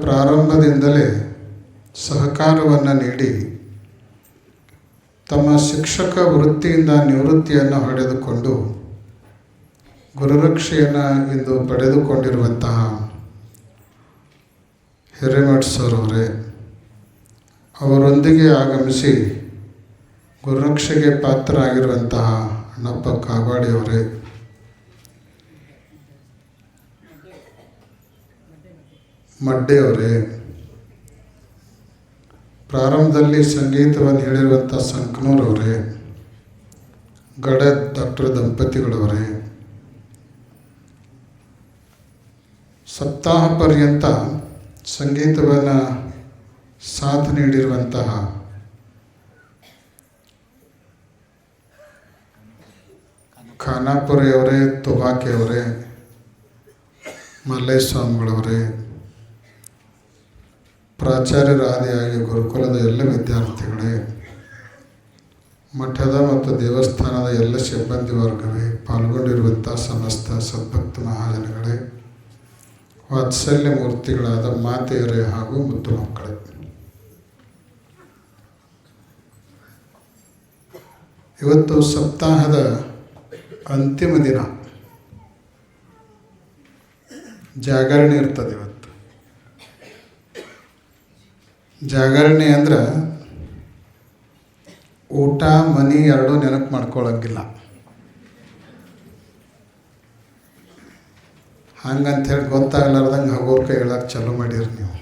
ಪ್ರಾರಂಭದಿಂದಲೇ ಸಹಕಾರವನ್ನು ನೀಡಿ ತಮ್ಮ ಶಿಕ್ಷಕ ವೃತ್ತಿಯಿಂದ ನಿವೃತ್ತಿಯನ್ನು ಪಡೆದುಕೊಂಡು ಗುರುರಕ್ಷೆಯನ್ನು ಇಂದು ಪಡೆದುಕೊಂಡಿರುವಂತಹ ಹಿರೇಮಠ್ ಸರ್ ಅವರೇ, ಅವರೊಂದಿಗೆ ಆಗಮಿಸಿ ಗುರುರಕ್ಷೆಗೆ ಪಾತ್ರರಾಗಿರುವಂತಹ ಅಣ್ಣಪ್ಪ ಕಾವಾಡಿಯವರೇ ಮಡ್ಡೆಯವರೇ, ಪ್ರಾರಂಭದಲ್ಲಿ ಸಂಗೀತವನ್ನು ಹೇಳಿರುವಂಥ ಸಂಕನೂರವರೇ ಗಡ ಡಾಕ್ಟರ್ ದಂಪತಿಗಳವರೇ, ಸಪ್ತಾಹ ಪರ್ಯಂತ ಸಂಗೀತವನ್ನು ಸಾಥ್ ನೀಡಿರುವಂತಹ ಖಾನಾಪುರಿಯವರೇ, ತುಬಾಕೆಯವರೇ, ಮಲ್ಲೇಸ್ವಾಮಿಗಳವರೇ ಪ್ರಾಚಾರ್ಯರಾದಿಯಾಗಿ ಗುರುಕುಲದ ಎಲ್ಲ ವಿದ್ಯಾರ್ಥಿಗಳೇ, ಮಠದ ಮತ್ತು ದೇವಸ್ಥಾನದ ಎಲ್ಲ ಸಿಬ್ಬಂದಿ ವರ್ಗವೇ ಪಾಲ್ಗೊಂಡಿರುವಂಥ ಸಮಸ್ತ ಸದ್ಭಕ್ತ ಮಹಾಜನಗಳೇ, ವಾತ್ಸಲ್ಯ ಮೂರ್ತಿಗಳಾದ ಮಾತೆಯರೇ ಹಾಗೂ ಮುದ್ದು ಮಕ್ಕಳೇ. ಇವತ್ತು ಸಪ್ತಾಹದ ಅಂತಿಮ ದಿನ. ಜಾಗರಣೆ ಇರ್ತದೆ ಇವತ್ತು. ಜಾಗರಣೆ ಅಂದ್ರೆ ಊಟ, ಮನಿ ಎರಡೂ ನೆನಪು ಮಾಡ್ಕೊಳ್ಳೋಂಗಿಲ್ಲ ಹಂಗಂಥೇಳಿ ಗೊತ್ತಾಗ್ಲಾರ್ದಂಗೆ ಹಗೋರ್ ಕೈ ಹೇಳಕ್ಕೆ ಚಾಲೂ ಮಾಡಿರಿ ನೀವು.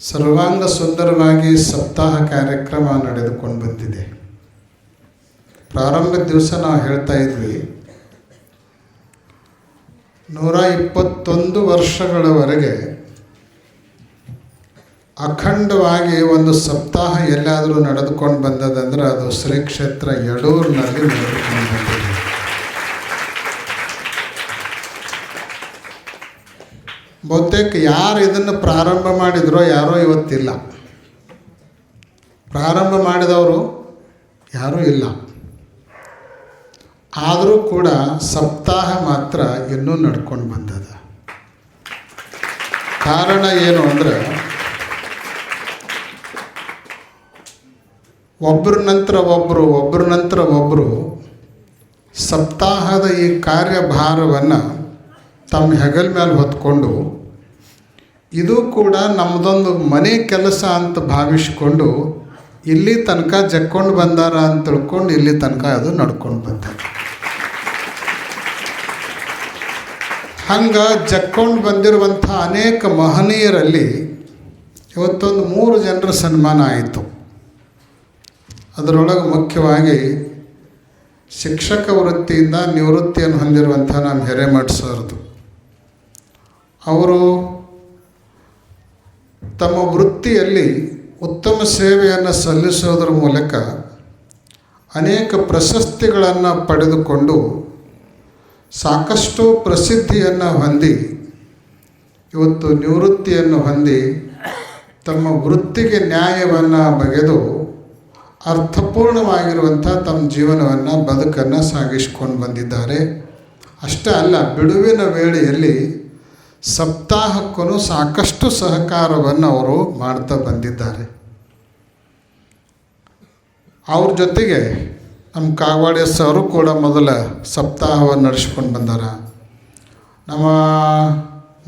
ಸರ್ವಾಂಗ ಸುಂದರವಾಗಿ ಸಪ್ತಾಹ ಕಾರ್ಯಕ್ರಮ ನಡೆದುಕೊಂಡು ಬಂದಿದೆ. ಪ್ರಾರಂಭದ ದಿವಸ ನಾವು ಹೇಳ್ತಾ ಇದ್ವಿ ನೂರ ಇಪ್ಪತ್ತೊಂದು ವರ್ಷಗಳವರೆಗೆ ಅಖಂಡವಾಗಿ ಒಂದು ಸಪ್ತಾಹ ಎಲ್ಲಾದರೂ ನಡೆದುಕೊಂಡು ಬಂದದಂದ್ರೆ ಅದು ಶ್ರೀ ಕ್ಷೇತ್ರ ಯಡೂರಿನಲ್ಲಿ ನಡೆದುಕೊಂಡು ಬಂದಿದೆ. ಬಹುತೇಕ ಯಾರು ಇದನ್ನು ಪ್ರಾರಂಭ ಮಾಡಿದ್ರೋ ಯಾರೋ ಇವತ್ತಿಲ್ಲ. ಪ್ರಾರಂಭ ಮಾಡಿದವರು ಯಾರೂ ಇಲ್ಲ. ಆದರೂ ಕೂಡ ಸಪ್ತಾಹ ಮಾತ್ರ ಇನ್ನೂ ನಡ್ಕೊಂಡು ಬಂದದ. ಕಾರಣ ಏನು ಅಂದರೆ ಒಬ್ಬರ ನಂತರ ಒಬ್ಬರು ಒಬ್ಬರ ನಂತರ ಒಬ್ಬರು ಸಪ್ತಾಹದ ಈ ಕಾರ್ಯಭಾರವನ್ನು ತಮ್ಮ ಹೆಗಲ ಮೇಲೆ ಹೊತ್ಕೊಂಡು, ಇದು ಕೂಡ ನಮ್ಮದೊಂದು ಮನೆ ಕೆಲಸ ಅಂತ ಭಾವಿಸ್ಕೊಂಡು ಇಲ್ಲಿ ತನಕ ಜಕ್ಕೊಂಡು ಬಂದಾರ ಅಂತ ತಿಳ್ಕೊಂಡು ಇಲ್ಲಿ ತನಕ ಅದು ನಡ್ಕೊಂಡು ಬಂದಾರ ಹಂಗೆ ಜಕ್ಕೊಂಡು ಬಂದಿರುವಂಥ ಅನೇಕ ಮಹನೀಯರಲ್ಲಿ ಇವತ್ತೊಂದು ಮೂರು ಜನರ ಸನ್ಮಾನ ಆಯಿತು. ಅದರೊಳಗೆ ಮುಖ್ಯವಾಗಿ ಶಿಕ್ಷಕ ವೃತ್ತಿಯಿಂದ ನಿವೃತ್ತಿಯನ್ನು ಹೊಂದಿರುವಂಥ ನಮ್ಮ ಹಿರೇಮಠ ಸರ್ದು. ಅವರು ತಮ್ಮ ವೃತ್ತಿಯಲ್ಲಿ ಉತ್ತಮ ಸೇವೆಯನ್ನು ಸಲ್ಲಿಸೋದ್ರ ಮೂಲಕ ಅನೇಕ ಪ್ರಶಸ್ತಿಗಳನ್ನು ಪಡೆದುಕೊಂಡು ಸಾಕಷ್ಟು ಪ್ರಸಿದ್ಧಿಯನ್ನು ಹೊಂದಿ, ಇವತ್ತು ನಿವೃತ್ತಿಯನ್ನು ಹೊಂದಿ, ತಮ್ಮ ವೃತ್ತಿಗೆ ನ್ಯಾಯವನ್ನು ಬಗೆದು ಅರ್ಥಪೂರ್ಣವಾಗಿರುವಂಥ ತಮ್ಮ ಜೀವನವನ್ನು ಬದುಕನ್ನು ಸಾಗಿಸ್ಕೊಂಡು ಬಂದಿದ್ದಾರೆ. ಅಷ್ಟೇ ಅಲ್ಲ, ಬಿಡುವಿನ ವೇಳೆಯಲ್ಲಿ ಸಪ್ತಾಹಕ್ಕೂ ಸಾಕಷ್ಟು ಸಹಕಾರವನ್ನು ಅವರು ಮಾಡ್ತಾ ಬಂದಿದ್ದಾರೆ. ಅವ್ರ ಜೊತೆಗೆ ನಮ್ಮ ಕಾಗವಾಡಿ ಸರು ಕೂಡ ಮೊದಲ ಸಪ್ತಾಹವನ್ನು ನಡೆಸ್ಕೊಂಡು ಬಂದಾರ. ನಮ್ಮ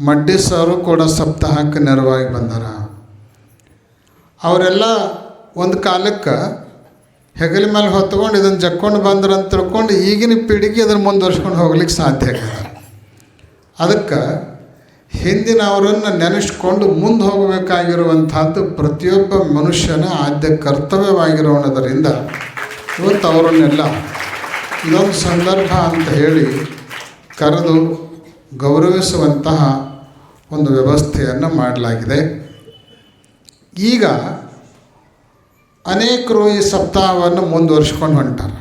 ಮಡ್ಡಿ ಸರು ಕೂಡ ಸಪ್ತಾಹಕ್ಕೆ ನೆರವಾಗಿ ಬಂದಾರ. ಅವರೆಲ್ಲ ಒಂದು ಕಾಲಕ್ಕೆ ಹೆಗಲ ಮೇಲೆ ಹೊತ್ಕೊಂಡು ಇದನ್ನು ಜಕ್ಕೊಂಡು ಬಂದ್ರು ಅಂತ ತಿಳ್ಕೊಂಡು ಈಗಿನ ಪೀಳಿಗೆ ಅದನ್ನು ಮುಂದುವರ್ಸ್ಕೊಂಡು ಹೋಗ್ಲಿಕ್ಕೆ ಸಾಧ್ಯ ಆಗ್ಯದ. ಅದಕ್ಕೆ ಹಿಂದಿನ ಅವರನ್ನು ನೆನೆಸ್ಕೊಂಡು ಮುಂದೆ ಹೋಗಬೇಕಾಗಿರುವಂಥದ್ದು ಪ್ರತಿಯೊಬ್ಬ ಮನುಷ್ಯನ ಆದ್ಯ ಕರ್ತವ್ಯವಾಗಿರೋಣದರಿಂದ ಇವತ್ತು ಅವರನ್ನೆಲ್ಲ ಇದೊಂದು ಸಂದರ್ಭ ಅಂತ ಹೇಳಿ ಕರೆದು ಗೌರವಿಸುವಂತಹ ಒಂದು ವ್ಯವಸ್ಥೆಯನ್ನು ಮಾಡಲಾಗಿದೆ. ಈಗ ಅನೇಕರು ಈ ಸಪ್ತಾಹವನ್ನು ಮುಂದುವರಿಸ್ಕೊಂಡು ಹೊಂಟಾರೆ.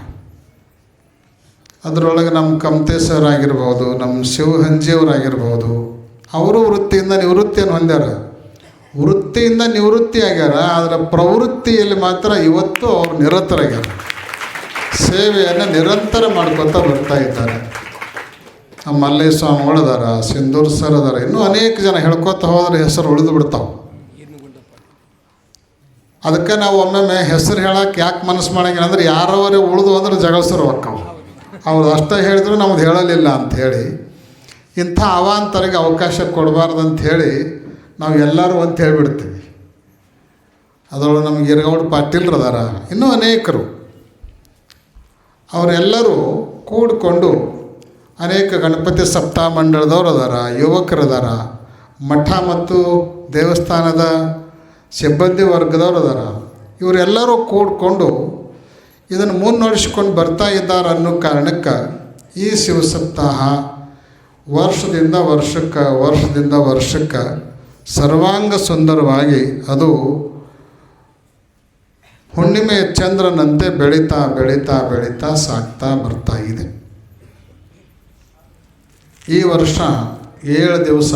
ಅದರೊಳಗೆ ನಮ್ಮ ಕಮತೆ ಸರ್ ಆಗಿರ್ಬೋದು, ನಮ್ಮ ಶಿವ ಹಂಜಿಯವರಾಗಿರ್ಬೋದು ಅವರು ವೃತ್ತಿಯಿಂದ ನಿವೃತ್ತಿಯನ್ನು ಹೊಂದ್ಯಾರ. ವೃತ್ತಿಯಿಂದ ನಿವೃತ್ತಿ ಆಗ್ಯಾರ ಆದರೆ ಪ್ರವೃತ್ತಿಯಲ್ಲಿ ಮಾತ್ರ ಇವತ್ತು ಅವರು ನಿರತರಾಗ್ಯಾರ. ಸೇವೆಯನ್ನು ನಿರಂತರ ಮಾಡ್ಕೊತಾ ಬರ್ತಾ ಇದ್ದಾರೆ. ನಮ್ಮ ಮಲ್ಲಯ್ಯ ಸ್ವಾಮಿಗಳು ಅದಾರ ಸಿಂಧೂರ್ ಸರ್ ಅದಾರ, ಇನ್ನೂ ಅನೇಕ ಜನ ಹೇಳ್ಕೊತ ಹೋದ್ರೆ ಹೆಸರು ಉಳಿದು ಬಿಡ್ತಾವೆ. ಅದಕ್ಕೆ ನಾವು ಒಮ್ಮೊಮ್ಮೆ ಹೆಸರು ಹೇಳಕ್ಕೆ ಯಾಕೆ ಮನಸ್ಸು ಮಾಡಂಗಿಲ್ಲ ಅಂದ್ರೆ ಯಾರವರೇ ಉಳಿದು ಅಂದ್ರೆ ಜಗಳಸರು ಹೊಕ್ಕವು ಅವ್ರು ಅಷ್ಟೇ ಹೇಳಿದ್ರು ನಮ್ದು ಹೇಳಲಿಲ್ಲ ಅಂತ ಹೇಳಿ, ಇಂಥ ಅವಾಂತರಿಗೆ ಅವಕಾಶ ಕೊಡಬಾರ್ದು ಹೇಳಿ ನಾವು ಎಲ್ಲರೂ ಅಂತ ಹೇಳ್ಬಿಡ್ತೀವಿ. ಅದರೊಳಗೆ ನಮ್ಗೆ ಇರಗೌಡ ಪಾಟೀಲ್ರದಾರ, ಇನ್ನೂ ಅನೇಕರು. ಅವರೆಲ್ಲರೂ ಕೂಡಿಕೊಂಡು ಅನೇಕ ಗಣಪತಿ ಸಪ್ತಾಹ ಮಂಡಳದವ್ರು ಅದಾರ ಯುವಕರದಾರ ಮಠ ಮತ್ತು ದೇವಸ್ಥಾನದ ಸಿಬ್ಬಂದಿ ವರ್ಗದವ್ರು ಅದಾರ. ಇವರೆಲ್ಲರೂ ಕೂಡಿಕೊಂಡು ಇದನ್ನು ಮುನ್ನಡೆಸ್ಕೊಂಡು ಬರ್ತಾ ಇದ್ದಾರೆ ಅನ್ನೋ ಕಾರಣಕ್ಕೆ ಈ ಶಿವಸಪ್ತಾಹ ವರ್ಷದಿಂದ ವರ್ಷಕ್ಕೆ ವರ್ಷದಿಂದ ವರ್ಷಕ್ಕೆ ಸರ್ವಾಂಗ ಸುಂದರವಾಗಿ ಅದು ಹುಣ್ಣಿಮೆಯ ಚಂದ್ರನಂತೆ ಬೆಳೀತಾ ಬೆಳೀತಾ ಬೆಳೀತಾ ಸಾಕ್ತಾ ಬರ್ತಾ ಇದೆ. ಈ ವರ್ಷ ಏಳು ದಿವಸ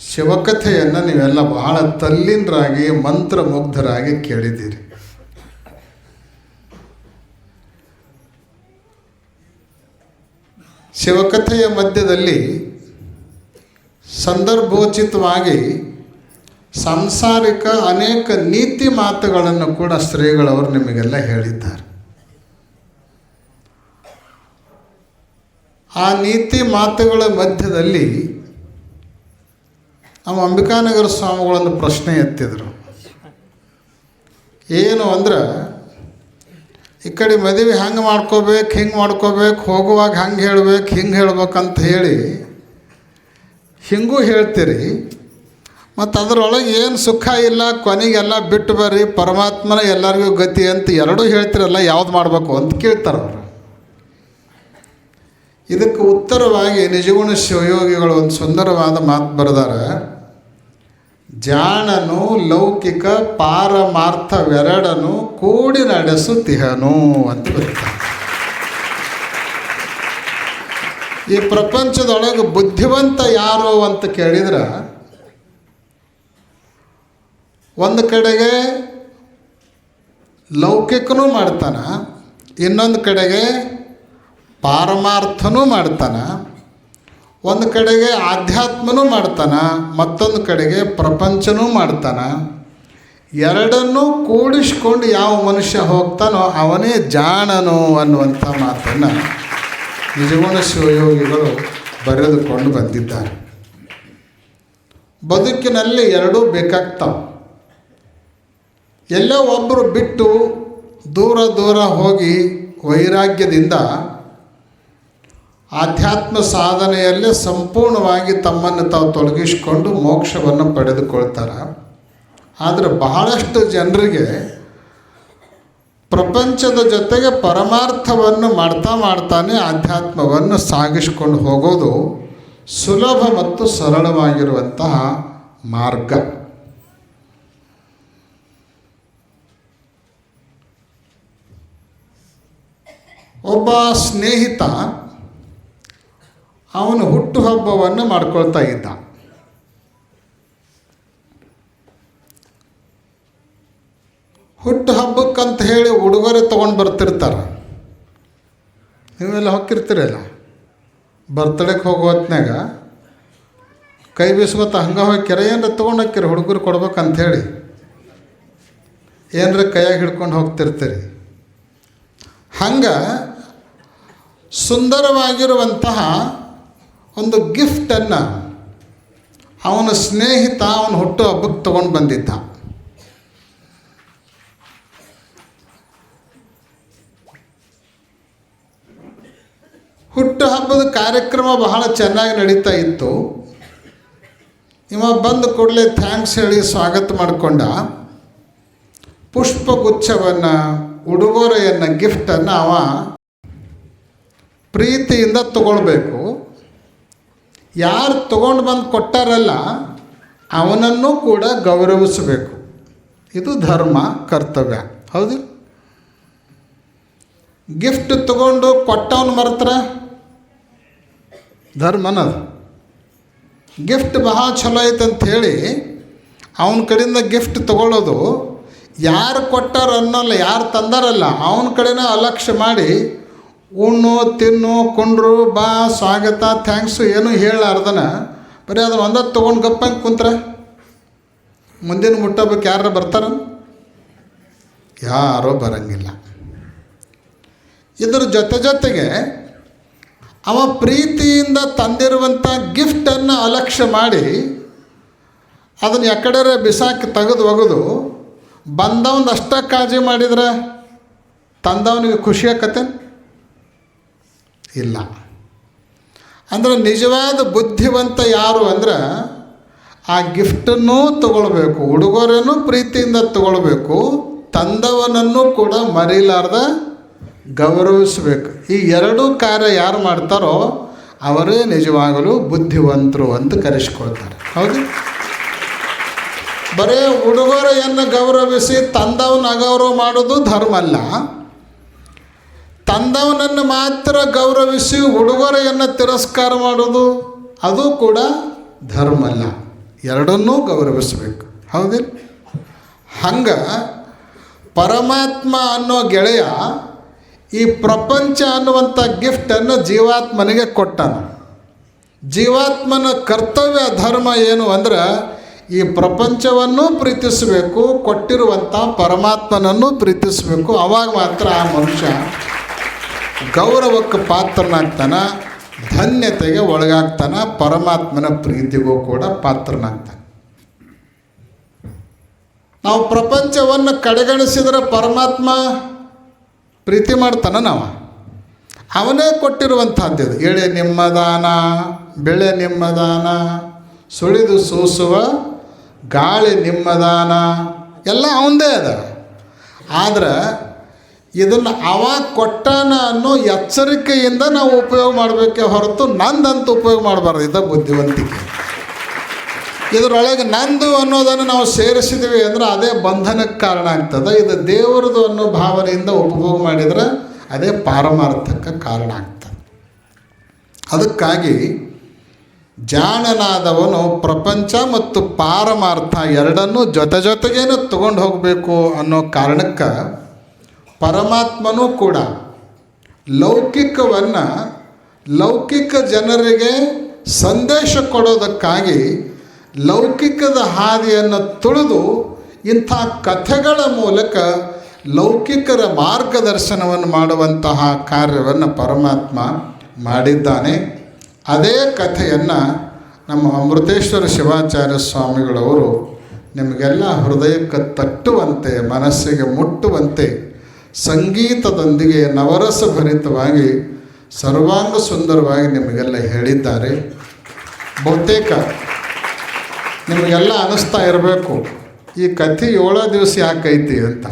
ಶಿವಕಥೆಯನ್ನು ನೀವೆಲ್ಲ ಬಹಳ ತಲ್ಲೀನರಾಗಿ ಮಂತ್ರಮುಗ್ಧರಾಗಿ ಕೇಳಿದ್ದೀರಿ. ಶಿವಕಥೆಯ ಮಧ್ಯದಲ್ಲಿ ಸಂದರ್ಭೋಚಿತವಾಗಿ ಸಾಂಸಾರಿಕ ಅನೇಕ ನೀತಿ ಮಾತುಗಳನ್ನು ಕೂಡ ಸ್ತ್ರೀಗಳವರು ನಿಮಗೆಲ್ಲ ಹೇಳಿದ್ದಾರೆ. ಆ ನೀತಿ ಮಾತುಗಳ ಮಧ್ಯದಲ್ಲಿ ನಮ್ಮ ಅಂಬಿಕಾನಗರ ಸ್ವಾಮಿಗಳೊಂದು ಪ್ರಶ್ನೆ ಎತ್ತಿದರು. ಏನು ಅಂದ್ರೆ, ಈ ಕಡೆ ಮದುವೆ ಹಂಗೆ ಮಾಡ್ಕೋಬೇಕು, ಹಿಂಗೆ ಮಾಡ್ಕೋಬೇಕು, ಹೋಗುವಾಗ ಹಂಗೆ ಹೇಳ್ಬೇಕು, ಹಿಂಗೆ ಹೇಳ್ಬೇಕಂತ ಹೇಳಿ, ಹಿಂಗೂ ಹೇಳ್ತೀರಿ. ಮತ್ತು ಅದರೊಳಗೆ ಏನು ಸುಖ ಇಲ್ಲ, ಕೊನೆಗೆಲ್ಲ ಬಿಟ್ಟು ಬರ್ರಿ, ಪರಮಾತ್ಮನ ಎಲ್ಲರಿಗೂ ಗತಿ ಅಂತ ಎರಡೂ ಹೇಳ್ತಿರಲ್ಲ, ಯಾವ್ದು ಮಾಡಬೇಕು ಅಂತ ಕೇಳ್ತಾರೆ ಅವರು. ಇದಕ್ಕೆ ಉತ್ತರವಾಗಿ ನಿಜಗುಣ ಶಿವಯೋಗಿಗಳು ಒಂದು ಸುಂದರವಾದ ಮಾತು ಬರೆದಾರೆ. ಜಾಣನು, ಲೌಕಿಕ, ಪಾರಮಾರ್ಥವೆರಡನು, ಕೂಡಿ ನಡೆಸುತ್ತಿಹನು ಅಂತ ಬರ್ತಾರೆ. ಈ ಪ್ರಪಂಚದೊಳಗೆ ಬುದ್ಧಿವಂತ ಯಾರು ಅಂತ ಕೇಳಿದ್ರೆ ಒಂದು ಕಡೆಗೆ ಲೌಕಿಕನೂ ಮಾಡ್ತಾನೆ, ಇನ್ನೊಂದು ಕಡೆಗೆ ಪಾರಮಾರ್ಥನೂ ಮಾಡ್ತಾನೆ, ಒಂದು ಕಡೆಗೆ ಆಧ್ಯಾತ್ಮನೂ ಮಾಡ್ತಾನೆ, ಮತ್ತೊಂದು ಕಡೆಗೆ ಪ್ರಪಂಚನೂ ಮಾಡ್ತಾನೆ. ಎರಡನ್ನೂ ಕೂಡಿಸ್ಕೊಂಡು ಯಾವ ಮನುಷ್ಯ ಹೋಗ್ತಾನೋ ಅವನೇ ಜಾಣನು ಅನ್ನುವಂಥ ಮಾತನ್ನು ನಿಜಗುಣ ಶಿವಯೋಗಿಗಳು ಬರೆದುಕೊಂಡು ಬಂದಿದ್ದಾರೆ. ಬದುಕಿನಲ್ಲಿ ಎರಡೂ ಬೇಕಾಗ್ತಾವೆ. ಎಲ್ಲೋ ಒಬ್ಬರು ಬಿಟ್ಟು ದೂರ ದೂರ ಹೋಗಿ ವೈರಾಗ್ಯದಿಂದ ಆಧ್ಯಾತ್ಮ ಸಾಧನೆಯಲ್ಲೇ ಸಂಪೂರ್ಣವಾಗಿ ತಮ್ಮನ್ನು ತಾವು ತೊಡಗಿಸಿಕೊಂಡು ಮೋಕ್ಷವನ್ನು ಪಡೆದುಕೊಳ್ತಾರೆ. ಆದರೆ ಬಹಳಷ್ಟು ಜನರಿಗೆ ಪ್ರಪಂಚದ ಜೊತೆಗೆ ಪರಮಾರ್ಥವನ್ನು ಮಾಡ್ತಾ ಮಾಡ್ತಾನೆ ಆಧ್ಯಾತ್ಮವನ್ನು ಸಾಗಿಸ್ಕೊಂಡು ಹೋಗೋದು ಸುಲಭ ಮತ್ತು ಸರಳವಾಗಿರುವಂತಹ ಮಾರ್ಗ. ಒಬ್ಬ ಸ್ನೇಹಿತ ಅವನು ಹುಟ್ಟುಹಬ್ಬವನ್ನು ಮಾಡ್ಕೊಳ್ತಾ ಇದ್ದ. ಹುಟ್ಟು ಹಬ್ಬಕ್ಕಂತ ಹೇಳಿ ಉಡುಗೊರೆ ತೊಗೊಂಡು ಬರ್ತಿರ್ತಾರೆ. ನೀವೆಲ್ಲ ಹೋಗಿರ್ತೀರಲ್ಲ ಬರ್ತಡೇಗೆ ಹೋಗೋ ಹೊತ್ನ್ಯಾಗ ಕೈ ಬೀಸ್ಕೊತ ಹಂಗೆ ಹೋಗ್ಯಾರ ಏನರ ತೊಗೊಂಡು ಹೋಗ್ತೀರಿ ಹುಡುಗರು ಕೊಡ್ಬೇಕಂತ ಹೇಳಿ. ಏನರ ಕೈಯಾಗ ಹಿಡ್ಕೊಂಡು ಹೋಗ್ತಿರ್ತೀರಿ. ಹಂಗೆ ಸುಂದರವಾಗಿರುವಂತಹ ಒಂದು ಗಿಫ್ಟನ್ನು ಅವನ ಸ್ನೇಹಿತ, ಅವನ ಹುಟ್ಟು ಹಬ್ಬಕ್ಕೆ ತೊಗೊಂಡು ಬಂದಿದ್ದ. ಹುಟ್ಟು ಹಬ್ಬದ ಕಾರ್ಯಕ್ರಮ ಬಹಳ ಚೆನ್ನಾಗಿ ನಡೀತಾ ಇತ್ತು. ಇವ ಬಂದ ಕೂಡಲೇ ಥ್ಯಾಂಕ್ಸ್ ಹೇಳಿ ಸ್ವಾಗತ ಮಾಡಿಕೊಂಡ. ಪುಷ್ಪಗುಚ್ಛವನ್ನು, ಉಡುಗೊರೆಯನ್ನು ಗಿಫ್ಟನ್ನು ಅವ ಪ್ರೀತಿಯಿಂದ ತಗೊಳ್ಬೇಕು. ಯಾರು ತಗೊಂಡು ಬಂದು ಕೊಟ್ಟಾರಲ್ಲ, ಅವನನ್ನು ಕೂಡ ಗೌರವಿಸಬೇಕು. ಇದು ಧರ್ಮ, ಕರ್ತವ್ಯ. ಹೌದು? ಗಿಫ್ಟ್ ತಗೊಂಡು ಕೊಟ್ಟವನು ಮರ್ತ್ರ? ಧರ್ಮನದು. ಗಿಫ್ಟ್ ಬಹಳ ಚಲೋ ಐತೆ ಹೇಳಿ, ಅವನ ಕಡೆಯಿಂದ ಗಿಫ್ಟ್ ತಗೊಳ್ಳೋದು, ಯಾರು ಕೊಟ್ಟಾರ ಅನ್ನೋಲ್ಲ, ಯಾರು ತಂದಾರಲ್ಲ, ಅವನ ಕಡೆನೇ ಅಲಕ್ಷ್ಯ ಮಾಡಿ ಉಣ್ಣು, ತಿನ್ನು, ಕುಂಡ್ರು, ಬಾ, ಸ್ವಾಗತ, ಥ್ಯಾಂಕ್ಸು, ಏನು ಹೇಳಾರ್ದನ ಬರೀ ಅದನ್ನ ಒಂದ ತೊಗೊಂಡು ಗಪ್ಪಂಗೆ ಕುಂತ್ರ. ಮುಂದಿನ ಮುಟ್ಟಬೇಕು ಯಾರು ಬರ್ತಾರ? ಯಾರೋ ಬರಂಗಿಲ್ಲ. ಇದ್ರ ಜೊತೆ ಜೊತೆಗೆ ಅವ ಪ್ರೀತಿಯಿಂದ ತಂದಿರುವಂಥ ಗಿಫ್ಟನ್ನು ಅಲಕ್ಷ್ಯ ಮಾಡಿ ಅದನ್ನು ಎಕಡೆರೆ ಬಿಸಾಕಿ ತೆಗೆದು ಒಗೆದು ಬಂದವನ್ ಅಷ್ಟ ಕಾಳಜಿ ಮಾಡಿದ್ರೆ ತಂದವನಿಗೆ ಖುಷಿ ಆಕತ್ತೆ ಇಲ್ಲ. ಅಂದ್ರೆ ನಿಜವಾದ ಬುದ್ಧಿವಂತ ಯಾರು ಅಂದ್ರೆ ಆ ಗಿಫ್ಟನ್ನು ತಗೊಳ್ಬೇಕು, ಉಡುಗೊರೆನೂ ಪ್ರೀತಿಯಿಂದ ತಗೊಳ್ಬೇಕು, ತಂದವನನ್ನು ಕೂಡ ಮರೀಲಾರ್ದ ಗೌರವಿಸಬೇಕು. ಈ ಎರಡೂ ಕಾರ್ಯ ಯಾರು ಮಾಡ್ತಾರೋ ಅವರೇ ನಿಜವಾಗಲೂ ಬುದ್ಧಿವಂತರು ಅಂತ ಕರೆಸ್ಕೊಳ್ತಾರೆ. ಹೌದು? ಬರೇ ಉಡುಗೊರೆಯನ್ನು ಗೌರವಿಸಿ ತಂದವನ ಅಗೌರವ ಮಾಡೋದು ಧರ್ಮ ಅಲ್ಲ ತಂದವನನ್ನು ಮಾತ್ರ ಗೌರವಿಸಿ ಉಡುಗೊರೆಯನ್ನು ತಿರಸ್ಕಾರ ಮಾಡೋದು ಅದು ಕೂಡ ಧರ್ಮ ಅಲ್ಲ. ಎರಡನ್ನೂ ಗೌರವಿಸಬೇಕು. ಹೌದಿಲ್ಲ ಹಂಗೆ ಪರಮಾತ್ಮ ಅನ್ನೋ ಗೆಳೆಯ ಈ ಪ್ರಪಂಚ ಅನ್ನುವಂಥ ಗಿಫ್ಟನ್ನು ಜೀವಾತ್ಮನಿಗೆ ಕೊಟ್ಟನು. ಜೀವಾತ್ಮನ ಕರ್ತವ್ಯ ಧರ್ಮ ಏನು ಅಂದ್ರೆ ಈ ಪ್ರಪಂಚವನ್ನು ಪ್ರೀತಿಸಬೇಕು, ಕೊಟ್ಟಿರುವಂಥ ಪರಮಾತ್ಮನನ್ನು ಪ್ರೀತಿಸಬೇಕು. ಅವಾಗ ಮಾತ್ರ ಆ ಮನುಷ್ಯ ಗೌರವಕ್ಕೆ ಪಾತ್ರನಾಗ್ತಾನ, ಧನ್ಯತೆಗೆ ಒಳಗಾಗ್ತಾನೆ, ಪರಮಾತ್ಮನ ಪ್ರೀತಿಗೂ ಕೂಡ ಪಾತ್ರನಾಗ್ತಾನೆ. ನಾವು ಪ್ರಪಂಚವನ್ನು ಕಡೆಗಣಿಸಿದರೆ ಪರಮಾತ್ಮ ಪ್ರೀತಿ ಮಾಡ್ತಾನೆ ನಾವು? ಅವನೇ ಕೊಟ್ಟಿರುವಂಥದ್ದು ಎಳೆ ನಿಮ್ಮದಾನ ಬೆಳೆ ನಿಮ್ಮದಾನ ಸುಳಿದು ಸೂಸುವ ಗಾಳಿ ನಿಮ್ಮದಾನ ಎಲ್ಲ ಅವಂದೇ ಅದ. ಆದ್ರೆ ಇದನ್ನು ಅವ ಕೊಟ್ಟಾನ ಅನ್ನೋ ಎಚ್ಚರಿಕೆಯಿಂದ ನಾವು ಉಪಯೋಗ ಮಾಡಬೇಕೇ ಹೊರತು ನಂದಂತ ಉಪಯೋಗ ಮಾಡಬಾರ್ದು. ಇದ ಬುದ್ಧಿವಂತಿಕೆ. ಇದರೊಳಗೆ ನಂದು ಅನ್ನೋದನ್ನು ನಾವು ಸೇರಿಸಿದ್ವಿ ಅಂದ್ರೆ ಅದೇ ಬಂಧನಕ್ಕೆ ಕಾರಣ ಆಗ್ತದೆ. ಇದು ದೇವರದು ಅನ್ನೋ ಭಾವನೆಯಿಂದ ಉಪಭೋಗ ಮಾಡಿದರೆ ಅದೇ ಪಾರಮಾರ್ಥಕ್ಕೆ ಕಾರಣ ಆಗ್ತದೆ. ಅದಕ್ಕಾಗಿ ಜಾಣನಾದವನು ಪ್ರಪಂಚ ಮತ್ತು ಪಾರಮಾರ್ಥ ಎರಡನ್ನೂ ಜೊತೆ ಜೊತೆಗೇನು ತಗೊಂಡು ಹೋಗಬೇಕು ಅನ್ನೋ ಕಾರಣಕ್ಕೆ ಪರಮಾತ್ಮನೂ ಕೂಡ ಲೌಕಿಕವನ್ನು ಲೌಕಿಕ ಜನರಿಗೆ ಸಂದೇಶ ಕೊಡೋದಕ್ಕಾಗಿ ಲೌಕಿಕದ ಹಾದಿಯನ್ನು ತುಳಿದು ಇಂಥ ಕಥೆಗಳ ಮೂಲಕ ಲೌಕಿಕರ ಮಾರ್ಗದರ್ಶನವನ್ನು ಮಾಡುವಂತಹ ಕಾರ್ಯವನ್ನು ಪರಮಾತ್ಮ ಮಾಡಿದ್ದಾನೆ. ಅದೇ ಕಥೆಯನ್ನು ನಮ್ಮ ಅಮೃತೇಶ್ವರ ಶಿವಾಚಾರ್ಯ ಸ್ವಾಮಿಗಳವರು ನಿಮಗೆಲ್ಲ ಹೃದಯಕ್ಕೆ ತಟ್ಟುವಂತೆ, ಮನಸ್ಸಿಗೆ ಮುಟ್ಟುವಂತೆ ಸಂಗೀತದೊಂದಿಗೆ ನವರಸಭರಿತವಾಗಿ ಸರ್ವಾಂಗ ಸುಂದರವಾಗಿ ನಿಮಗೆಲ್ಲ ಹೇಳಿದ್ದಾರೆ. ಬಹುತೇಕ ನಿಮಗೆಲ್ಲ ಅನ್ನಿಸ್ತಾ ಇರಬೇಕು. ಈ ಕಥೆ ಏಳೋ ದಿವಸ ಯಾಕೈತಿ ಅಂತ.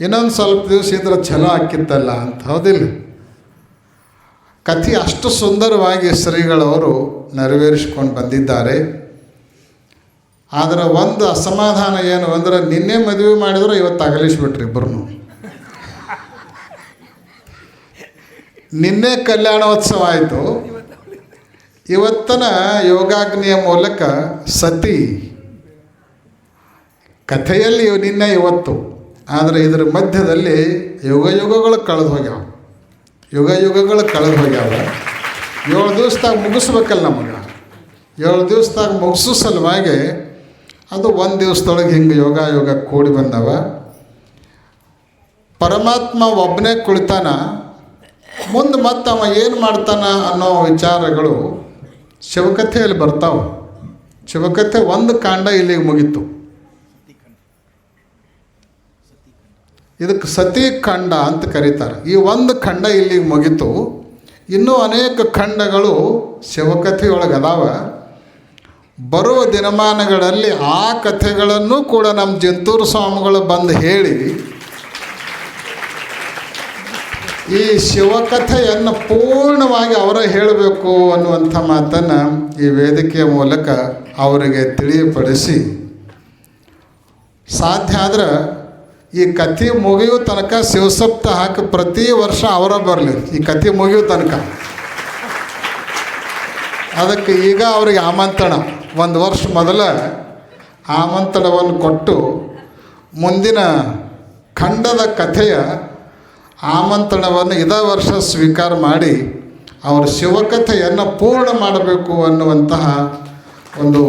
ಇನ್ನೊಂದು ಸ್ವಲ್ಪ ದಿವಸ ಇದ್ರೆ ಛಲೋ ಆಕ್ಕಿತ್ತಲ್ಲ ಅಂತ. ಹೌದಿಲ್ಲ. ಕಥೆ ಅಷ್ಟು ಸುಂದರವಾಗಿ ಶ್ರೀಗಳವರು ನೆರವೇರಿಸ್ಕೊಂಡು ಬಂದಿದ್ದಾರೆ. ಆದರೆ ಒಂದು ಅಸಮಾಧಾನ ಏನು ಅಂದರೆ, ನಿನ್ನೆ ಮದುವೆ ಮಾಡಿದ್ರೆ, ಇವತ್ತು ಅಗಲಿಸ್ಬಿಟ್ರಿ ಇಬ್ಬರು ನಿನ್ನೆ ಕಲ್ಯಾಣೋತ್ಸವ ಆಯಿತು ಇವತ್ತನ ಯೋಗಾಗ್ನಿಯ ಮೂಲಕ ಸತಿ ಕಥೆಯಲ್ಲಿ ನಿನ್ನೆ ಇವತ್ತು, ಆದರೆ ಇದರ ಮಧ್ಯದಲ್ಲಿ ಯುಗ ಯುಗಗಳು ಕಳೆದು ಹೋಗ್ಯಾವ. ಯುಗ ಯುಗಗಳು ಕಳೆದು ಹೋಗ್ಯಾವ. ಏಳು ದಿವಸದಾಗ ಮುಗಿಸ್ಬೇಕಲ್ಲ ನಮಗೆ. ಏಳು ದಿವಸದಾಗ ಮುಗಿಸೋ ಸಲುವಾಗಿ ಅದು ಒಂದು ದಿವಸದೊಳಗೆ ಹಿಂಗೆ ಯೋಗ ಯೋಗ ಕೂಡಿ ಬಂದವ. ಪರಮಾತ್ಮ ಒಬ್ಬನೇ ಕುಳಿತಾನ ಮುಂದೆ ಮತ್ತೆ ಅವ ಏನು ಮಾಡ್ತಾನ ಅನ್ನೋ ವಿಚಾರಗಳು ಶಿವಕಥೆಯಲ್ಲಿ ಬರ್ತಾವೆ. ಶಿವಕಥೆ ಒಂದು ಕಾಂಡ ಇಲ್ಲಿಗೆ ಮುಗೀತು. ಇದಕ್ಕೆ ಸತಿ ಖಂಡ ಅಂತ ಕರೀತಾರೆ. ಈ ಒಂದು ಖಂಡ ಇಲ್ಲಿಗೆ ಮುಗೀತು. ಇನ್ನೂ ಅನೇಕ ಖಂಡಗಳು ಶಿವಕಥೆಯೊಳಗೆ ಅದಾವ. ಬರುವ ದಿನಮಾನಗಳಲ್ಲಿ ಆ ಕಥೆಗಳನ್ನು ಕೂಡ ನಮ್ಮ ಜಂತೂರು ಸ್ವಾಮಿಗಳು ಬಂದು ಹೇಳಿ ಈ ಶಿವಕಥೆಯನ್ನು ಪೂರ್ಣವಾಗಿ ಅವರೇ ಹೇಳಬೇಕು ಅನ್ನುವಂಥ ಮಾತನ್ನು ಈ ವೇದಿಕೆಯ ಮೂಲಕ ಅವರಿಗೆ ತಿಳಿಯಪಡಿಸಿ, ಸಾಧ್ಯ ಆದ್ರೆ ಈ ಕಥೆ ಮುಗಿಯೋ ತನಕ ಶಿವಸಪ್ತ ಹಾಕಿ ಪ್ರತಿ ವರ್ಷ ಅವರ ಬರಲಿ, ಈ ಕಥೆ ಮುಗಿಯೋ ತನಕ. ಅದಕ್ಕೆ ಈಗ ಅವರಿಗೆ ಆಮಂತ್ರಣ. ಒಂದು ವರ್ಷ ಮೊದಲ ಆಮಂತ್ರಣವನ್ನು ಕೊಟ್ಟು ಮುಂದಿನ ಖಂಡದ ಕಥೆಯ ಆಮಂತ್ರಣವನ್ನು ಇದೇ ವರ್ಷ ಸ್ವೀಕಾರ ಮಾಡಿ ಅವರ ಶಿವಕಥೆಯನ್ನು ಪೂರ್ಣ ಮಾಡಬೇಕು ಅನ್ನುವಂತಹ ಒಂದು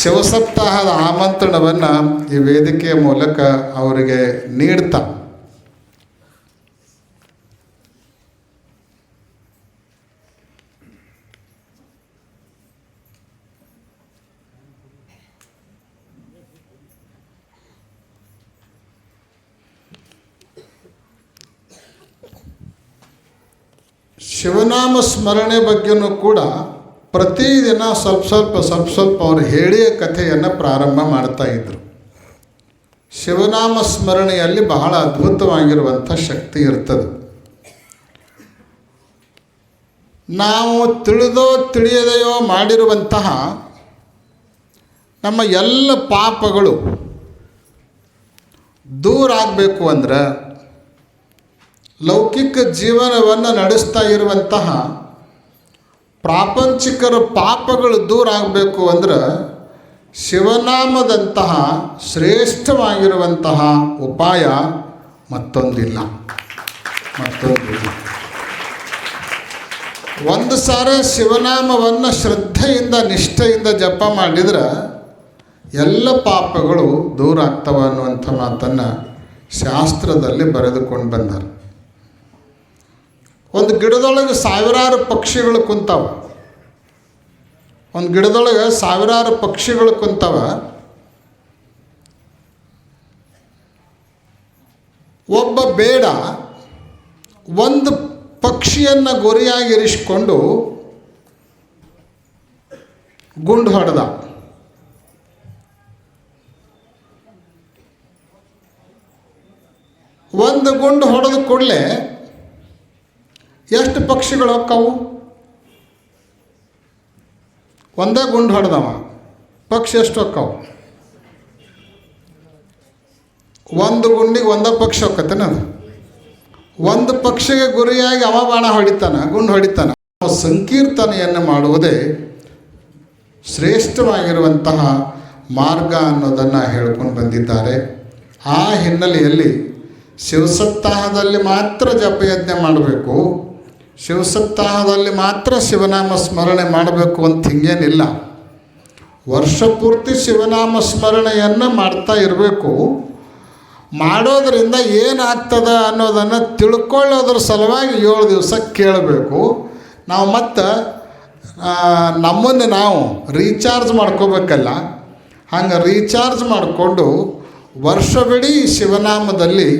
ಶಿವಸಪ್ತಾಹದ ಆಮಂತ್ರಣವನ್ನು ಈ ವೇದಿಕೆಯ ಮೂಲಕ ಅವರಿಗೆ ನೀಡ್ತಾ ಶಿವನಾಮ ಸ್ಮರಣೆ ಬಗ್ಗೆನೂ ಕೂಡ ಪ್ರತಿದಿನ ಸ್ವಲ್ಪ ಸ್ವಲ್ಪ ಸ್ವಲ್ಪ ಸ್ವಲ್ಪ ಅವರು ಹೇಳಿಯ ಕಥೆಯನ್ನು ಪ್ರಾರಂಭ ಮಾಡ್ತಾ ಇದ್ರು. ಶಿವನಾಮ ಸ್ಮರಣೆಯಲ್ಲಿ ಬಹಳ ಅದ್ಭುತವಾಗಿರುವಂಥ ಶಕ್ತಿ ಇರ್ತದೆ. ನಾವು ತಿಳಿದೋ ತಿಳಿಯದೆಯೋ ಮಾಡಿರುವಂತಹ ನಮ್ಮ ಎಲ್ಲ ಪಾಪಗಳು ದೂರ ಆಗಬೇಕು ಅಂದ್ರೆ ಲೌಕಿಕ ಜೀವನವನ್ನು ನಡೆಸ್ತಾ ಇರುವಂತಹ ಪ್ರಾಪಂಚಿಕರ ಪಾಪಗಳು ದೂರ ಆಗಬೇಕು ಅಂದ್ರೆ ಶಿವನಾಮದಂತಹ ಶ್ರೇಷ್ಠವಾಗಿರುವಂತಹ ಉಪಾಯ ಮತ್ತೊಂದಿಲ್ಲ. ಮತ್ತೊಂದಿಲ್ಲ. ಒಂದು ಸಾರಿ ಶಿವನಾಮವನ್ನು ಶ್ರದ್ಧೆಯಿಂದ, ನಿಷ್ಠೆಯಿಂದ ಜಪ ಮಾಡಿದ್ರೆ ಎಲ್ಲ ಪಾಪಗಳು ದೂರ ಆಗ್ತವೆ ಅನ್ನುವಂಥ ಮಾತನ್ನು ಶಾಸ್ತ್ರದಲ್ಲಿ ಬರೆದುಕೊಂಡು ಬಂದರು. ಒಂದು ಗಿಡದೊಳಗೆ ಸಾವಿರಾರು ಪಕ್ಷಿಗಳು ಕುಂತಾವ. ಒಂದು ಗಿಡದೊಳಗೆ ಸಾವಿರಾರು ಪಕ್ಷಿಗಳು ಕುಂತಾವ. ಒಬ್ಬ ಬೇಡ ಒಂದು ಪಕ್ಷಿಯನ್ನು ಗುರಿಯಾಗಿರಿಸಿಕೊಂಡು ಗುಂಡು ಹೊಡೆದ. ಒಂದು ಗುಂಡು ಹೊಡೆದ ಕೂಡಲೇ ಎಷ್ಟು ಪಕ್ಷಿಗಳು ಹೋಕ್ಕವು ಒಂದೇ ಗುಂಡು ಹೊಡೆದವ. ಪಕ್ಷಿ ಎಷ್ಟು ಹೊಕ್ಕವು ಒಂದು ಗುಂಡಿಗೆ ಒಂದೇ ಪಕ್ಷಿ ಹೊಕ್ಕತ್ತೇನ ಅದು? ಒಂದು ಪಕ್ಷಿಗೆ ಗುರಿಯಾಗಿ ಅವ ಬಾಣ ಹೊಡಿತಾನ, ಗುಂಡು ಹೊಡಿತಾನೆ. ಸಂಕೀರ್ತನೆಯನ್ನು ಮಾಡುವುದೇ ಶ್ರೇಷ್ಠವಾಗಿರುವಂತಹ ಮಾರ್ಗ ಅನ್ನೋದನ್ನು ಹೇಳ್ಕೊಂಡು ಬಂದಿದ್ದಾರೆ. ಆ ಹಿನ್ನೆಲೆಯಲ್ಲಿ ಶಿವಸಪ್ತಾಹದಲ್ಲಿ ಮಾತ್ರ ಜಪಯಜ್ಞ ಮಾಡಬೇಕು. ಶಿವಸಪ್ತಾಹದಲ್ಲಿ ಮಾತ್ರ ಶಿವನಾಮ ಸ್ಮರಣೆ ಮಾಡಬೇಕು ಅಂತ ಹಿಂಗೇನಿಲ್ಲ. ವರ್ಷ ಪೂರ್ತಿ ಶಿವನಾಮ ಸ್ಮರಣೆಯನ್ನು ಮಾಡ್ತಾ ಇರಬೇಕು. ಮಾಡೋದರಿಂದ ಏನಾಗ್ತದೆ ಅನ್ನೋದನ್ನು ತಿಳ್ಕೊಳ್ಳೋದ್ರ ಸಲುವಾಗಿ ಏಳು ದಿವಸ ಕೇಳಬೇಕು. ನಾವು ಮತ್ತು ನಮ್ಮನ್ನು ನಾವು ರೀಚಾರ್ಜ್ ಮಾಡ್ಕೋಬೇಕಲ್ಲ. ಹಂಗೆ ರೀಚಾರ್ಜ್ ಮಾಡಿಕೊಂಡು ವರ್ಷವಿಡೀ ಶಿವನಾಮದಲ್ಲಿ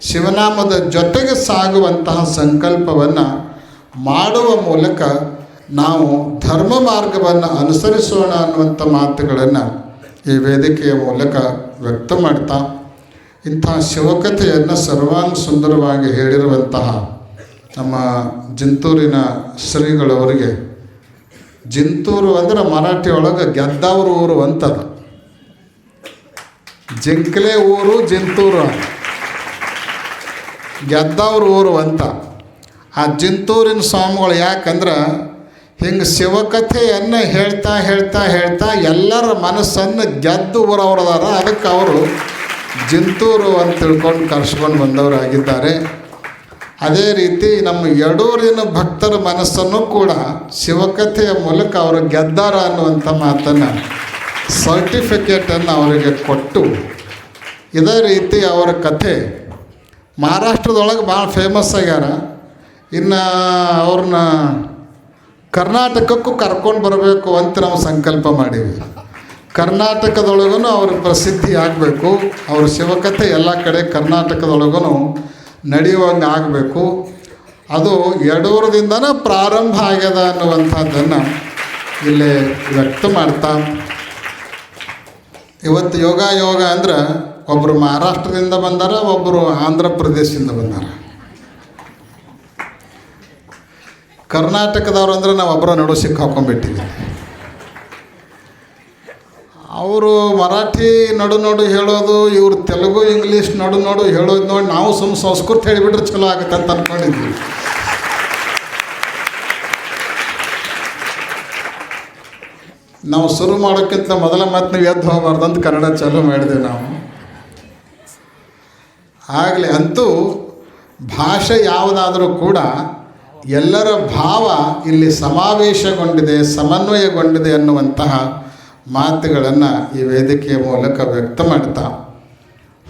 ಶಿವನಾಮದ ಜೊತೆಗೆ ಸಾಗುವಂತಹ ಸಂಕಲ್ಪವನ್ನು ಮಾಡುವ ಮೂಲಕ ನಾವು ಧರ್ಮ ಮಾರ್ಗವನ್ನು ಅನುಸರಿಸೋಣ ಅನ್ನುವಂಥ ಮಾತುಗಳನ್ನು ಈ ವೇದಿಕೆಯ ಮೂಲಕ ವ್ಯಕ್ತ ಮಾಡ್ತಾ, ಇಂಥ ಶಿವಕಥೆಯನ್ನು ಸರ್ವಾಂಗ ಸುಂದರವಾಗಿ ಹೇಳಿರುವಂತಹ ನಮ್ಮ ಜಿಂತೂರಿನ ಶ್ರೀಗಳವರಿಗೆ, ಜಿಂತೂರು ಅಂದರೆ ಮರಾಠಿ ಒಳಗೆ ಗೆದ್ದವ್ರ ಊರು ಅಂತದು. ಜಿಂಕ್ಲೆ ಊರು, ಜಿಂತೂರು ಗೆದ್ದವ್ರ ಊರು ಅಂತ. ಆ ಜಿಂತೂರಿನ ಸ್ವಾಮಿಗಳು ಯಾಕಂದ್ರೆ ಹಿಂಗೆ ಶಿವಕಥೆಯನ್ನು ಹೇಳ್ತಾ ಹೇಳ್ತಾ ಹೇಳ್ತಾ ಎಲ್ಲರ ಮನಸ್ಸನ್ನು ಗೆದ್ದು ಬರೋರದಾರ ಅದಕ್ಕೆ ಅವರು ಜಿಂತೂರು ಅಂತ ತಿಳ್ಕೊಂಡು ಕರ್ಸ್ಕೊಂಡು ಬಂದವರಾಗಿದ್ದಾರೆ. ಅದೇ ರೀತಿ ನಮ್ಮ ಯಡೂರಿನ ಭಕ್ತರ ಮನಸ್ಸನ್ನು ಕೂಡ ಶಿವಕಥೆಯ ಮೂಲಕ ಅವರು ಗೆದ್ದಾರ ಅನ್ನುವಂಥ ಮಾತನ್ನು ಸರ್ಟಿಫಿಕೇಟನ್ನು ಅವರಿಗೆ ಕೊಟ್ಟು ಇದೇ ರೀತಿ ಅವರ ಕಥೆ ಮಹಾರಾಷ್ಟ್ರದೊಳಗೆ ಭಾಳ ಫೇಮಸ್ ಆಗ್ಯಾರ. ಇನ್ನು ಅವ್ರನ್ನ ಕರ್ನಾಟಕಕ್ಕೂ ಕರ್ಕೊಂಡು ಬರಬೇಕು ಅಂತ ನಾವು ಸಂಕಲ್ಪ ಮಾಡೀವಿ ಕರ್ನಾಟಕದೊಳಗೂ ಅವ್ರ ಪ್ರಸಿದ್ಧಿ ಆಗಬೇಕು, ಅವ್ರ ಶಿವಕಥೆ ಎಲ್ಲ ಕಡೆ ಕರ್ನಾಟಕದೊಳಗೂ ನಡೆಯುವಂಗೆ ಆಗಬೇಕು. ಅದು ಯಡೂರದಿಂದನೇ ಪ್ರಾರಂಭ ಆಗ್ಯದ ಅನ್ನುವಂಥದ್ದನ್ನು ಇಲ್ಲಿ ವ್ಯಕ್ತ ಮಾಡ್ತಾ. ಇವತ್ತು ಯೋಗ ಯೋಗ ಅಂದ್ರೆ ಒಬ್ಬರು ಮಹಾರಾಷ್ಟ್ರದಿಂದ ಬಂದಾರ ಒಬ್ಬರು ಆಂಧ್ರ ಪ್ರದೇಶದಿಂದ ಬಂದಾರ. ಕರ್ನಾಟಕದವ್ರು ಅಂದ್ರೆ ನಾವು ಒಬ್ಬರ ನಡು ಸಿಕ್ಕ ಹಾಕೊಂಡ್ಬಿಟ್ಟಿವಿ. ಅವರು ಮರಾಠಿ ನಡು ನಡು ಹೇಳೋದು, ಇವ್ರು ತೆಲುಗು, ಇಂಗ್ಲೀಷ್ ನಡು ನಡು ಹೇಳೋದು ನೋಡಿ ನಾವು ಸುಮ್ಮ ಸಂಸ್ಕೃತ ಹೇಳಿಬಿಟ್ರೆ ಚಲೋ ಆಗುತ್ತೆ ಅಂತ ಅಂದ್ಕೊಂಡಿದ್ವಿ ನಾವು ಶುರು ಮಾಡೋಕ್ಕಿಂತ ಮೊದಲ ಮತ್ತೆ ನೀವು ಎದ್ದು ಹೋಗಬಾರ್ದು ಅಂತ ಕನ್ನಡ ಚಾಲೂ ಮಾಡಿದೆ ನಾವು. ಆಗಲಿ, ಅಂತೂ ಭಾಷೆ ಯಾವುದಾದರೂ ಕೂಡ ಎಲ್ಲರ ಭಾವ ಇಲ್ಲಿ ಸಮಾವೇಶಗೊಂಡಿದೆ, ಸಮನ್ವಯಗೊಂಡಿದೆ ಅನ್ನುವಂತಹ ಮಾತುಗಳನ್ನು ಈ ವೇದಿಕೆಯ ಮೂಲಕ ವ್ಯಕ್ತ ಮಾಡ್ತಾ.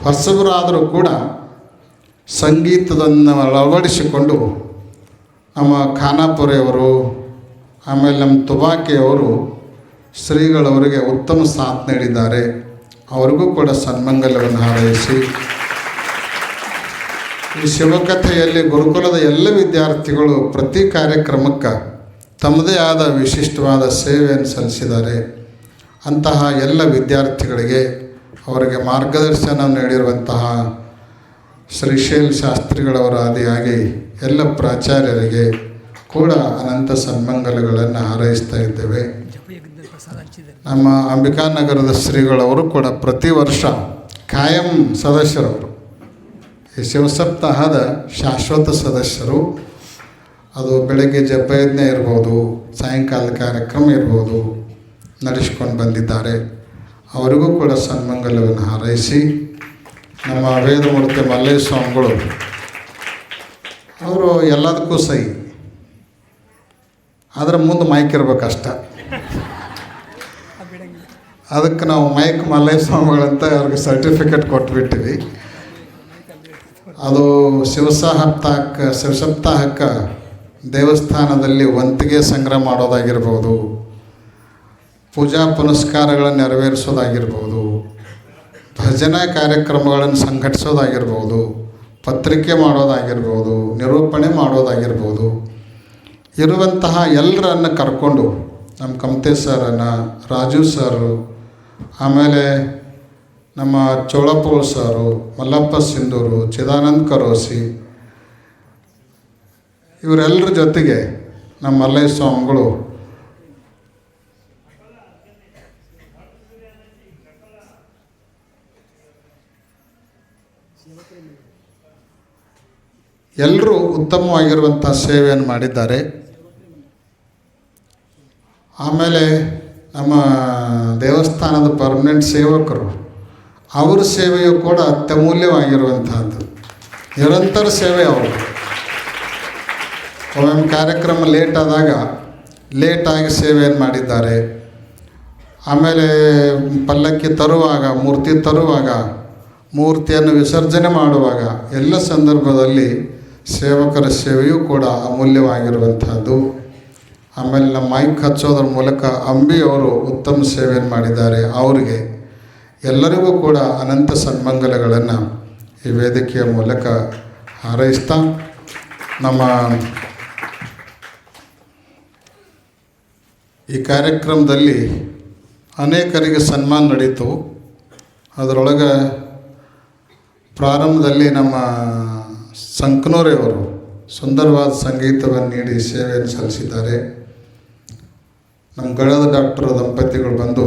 ಹೊಸಬರಾದರೂ ಕೂಡ ಸಂಗೀತದನ್ನು ಅಳವಡಿಸಿಕೊಂಡು ನಮ್ಮ ಖಾನಾಪುರೆಯವರು, ಆಮೇಲೆ ನಮ್ಮ ತುಬಾಕಿಯವರು ಶ್ರೀಗಳವರಿಗೆ ಉತ್ತಮ ಸಾಥ್ ನೀಡಿದ್ದಾರೆ. ಅವರಿಗೂ ಕೂಡ ಸನ್ಮಂಗಲವನ್ನು ಹಾರೈಸಿ. ಈ ಶಿವಕಥೆಯಲ್ಲಿ ಗುರುಕುಲದ ಎಲ್ಲ ವಿದ್ಯಾರ್ಥಿಗಳು ಪ್ರತಿ ಕಾರ್ಯಕ್ರಮಕ್ಕೆ ತಮ್ಮದೇ ಆದ ವಿಶಿಷ್ಟವಾದ ಸೇವೆಯನ್ನು ಸಲ್ಲಿಸಿದ್ದಾರೆ. ಅಂತಹ ಎಲ್ಲ ವಿದ್ಯಾರ್ಥಿಗಳಿಗೆ ಅವರಿಗೆ ಮಾರ್ಗದರ್ಶನ ನೀಡಿರುವಂತಹ ಶ್ರೀಶೈಲ್ ಶಾಸ್ತ್ರಿಗಳವರ ಆದಿಯಾಗಿ ಎಲ್ಲ ಪ್ರಾಚಾರ್ಯರಿಗೆ ಕೂಡ ಅನಂತ ಸನ್ಮಂಗಲಗಳನ್ನು ಹಾರೈಸ್ತಾ ಇದ್ದೇವೆ. ನಮ್ಮ ಅಂಬಿಕಾನಗರದ ಶ್ರೀಗಳವರು ಕೂಡ ಪ್ರತಿ ವರ್ಷ ಕಾಯಂ ಸದಸ್ಯರವರು. ಶಿವಸಪ್ತಾಹದ ಶಾಶ್ವತ ಸದಸ್ಯರು, ಅದು ಬೆಳಗ್ಗೆ ಜಪಯಜ್ಞ ಇರ್ಬೋದು, ಸಾಯಂಕಾಲ ಕಾರ್ಯಕ್ರಮ ಇರ್ಬೋದು, ನಡೆಸ್ಕೊಂಡು ಬಂದಿದ್ದಾರೆ. ಅವರಿಗೂ ಕೂಡ ಸನ್ಮಂಗಲವನ್ನು ಹಾರೈಸಿ, ನಮ್ಮ ವೇದಮೂರ್ತಿ ಮಲ್ಲೇಶ ಸ್ವಾಮಿಗಳು ಅವರು ಎಲ್ಲದಕ್ಕೂ ಸಹಿ. ಆದರೆ ಮುಂದೆ ಮೈಕ್ ಇರ್ಬೇಕಷ್ಟ ಅದು ಅದಕ್ಕೆ ನಾವು ಮೈಕ್ ಮಲ್ಲೇ ಸ್ವಾಮಿಗಳಂತ ಅವ್ರಿಗೆ ಸರ್ಟಿಫಿಕೇಟ್ ಕೊಟ್ಬಿಟ್ಟಿವಿ. ಅದು ಶಿವಸಪ್ತಾಹಕ್ಕೆ ಶಿವಸಪ್ತಾಹಕ್ಕ ದೇವಸ್ಥಾನದಲ್ಲಿ ವಂತಿಗೆ ಸಂಗ್ರಹ ಮಾಡೋದಾಗಿರ್ಬೋದು, ಪೂಜಾ ಪುನಸ್ಕಾರಗಳನ್ನು ನೆರವೇರಿಸೋದಾಗಿರ್ಬೋದು, ಭಜನಾ ಕಾರ್ಯಕ್ರಮಗಳನ್ನು ಸಂಘಟಿಸೋದಾಗಿರ್ಬೋದು, ಪತ್ರಿಕೆ ಮಾಡೋದಾಗಿರ್ಬೋದು, ನಿರೂಪಣೆ ಮಾಡೋದಾಗಿರ್ಬೋದು, ಇರುವಂತಹ ಎಲ್ಲರನ್ನು ಕರ್ಕೊಂಡು ನಮ್ಮ ಕಮತೆ ಸರನ್ನು, ರಾಜು ಸರು, ಆಮೇಲೆ ನಮ್ಮ ಚೋಳಪೋಲ್ ಸಾರು, ಮಲ್ಲಪ್ಪ ಸಿಂಧೂರು, ಚಿದಾನಂದ್ ಕರೋಸಿ ಇವರೆಲ್ಲರ ಜೊತೆಗೆ ನಮ್ಮ ಮಲ್ಲಯ್ಯ ಸ್ವಾಮಿಗಳು ಎಲ್ಲರೂ ಉತ್ತಮವಾಗಿರುವಂಥ ಸೇವೆಯನ್ನು ಮಾಡಿದ್ದಾರೆ. ಆಮೇಲೆ ನಮ್ಮ ದೇವಸ್ಥಾನದ ಪರ್ಮನೆಂಟ್ ಸೇವಕರು ಅವರ ಸೇವೆಯು ಕೂಡ ಅತ್ಯಮೂಲ್ಯವಾಗಿರುವಂತಹದ್ದು. ನಿರಂತರ ಸೇವೆ ಅವರು. ಒಮ್ಮೊಮ್ಮೆ ಕಾರ್ಯಕ್ರಮ ಲೇಟ್ ಆದಾಗ ಲೇಟಾಗಿ ಸೇವೆಯನ್ನು ಮಾಡಿದ್ದಾರೆ? ಆಮೇಲೆ ಪಲ್ಲಕ್ಕಿ ತರುವಾಗ, ಮೂರ್ತಿ ತರುವಾಗ, ಮೂರ್ತಿಯನ್ನು ವಿಸರ್ಜನೆ ಮಾಡುವಾಗ ಎಲ್ಲ ಸಂದರ್ಭದಲ್ಲಿ ಸೇವಕರ ಸೇವೆಯೂ ಕೂಡ ಅಮೂಲ್ಯವಾಗಿರುವಂಥದ್ದು ಆಮೇಲೆ ನಮ್ಮ ಮೈಕ್ ಹಚ್ಚೋದ್ರ ಮೂಲಕ ಅಂಬಿ ಅವರು ಉತ್ತಮ ಸೇವೆಯನ್ನು ಮಾಡಿದ್ದಾರೆ? ಅವರಿಗೆ ಎಲ್ಲರಿಗೂ ಕೂಡ ಅನಂತ ಸನ್ಮಂಗಲಗಳನ್ನು ಈ ವೇದಿಕೆಯ ಮೂಲಕ ಹಾರೈಸ್ತಾ ನಮ್ಮ ಈ ಕಾರ್ಯಕ್ರಮದಲ್ಲಿ ಅನೇಕರಿಗೆ ಸನ್ಮಾನ ನಡೀತು. ಅದರೊಳಗೆ ಪ್ರಾರಂಭದಲ್ಲಿ ನಮ್ಮ ಸಂಕನೂರೆಯವರು ಸುಂದರವಾದ ಸಂಗೀತವನ್ನು ನೀಡಿ ಸೇವೆಯನ್ನು ಸಲ್ಲಿಸಿದ್ದಾರೆ. ನಮ್ಮ ಗಳದ ಡಾಕ್ಟರ್ ದಂಪತಿಗಳು ಬಂದು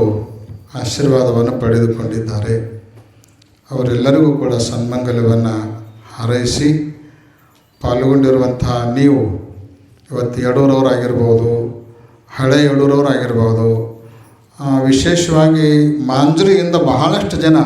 ಆಶೀರ್ವಾದವನ್ನು ಪಡೆದುಕೊಂಡಿದ್ದಾರೆ. ಅವರೆಲ್ಲರಿಗೂ ಕೂಡ ಸನ್ಮಂಗಲವನ್ನು ಹಾರೈಸಿ ಪಾಲ್ಗೊಂಡಿರುವಂತಹ ನೀವು ಇವತ್ತು ಯಡೂರವರಾಗಿರ್ಬೋದು ಹಳೆ ಯಡೂರವರಾಗಿರ್ಬೋದು ವಿಶೇಷವಾಗಿ ಮಾಂಜ್ರಿಯಿಂದ ಬಹಳಷ್ಟು ಜನ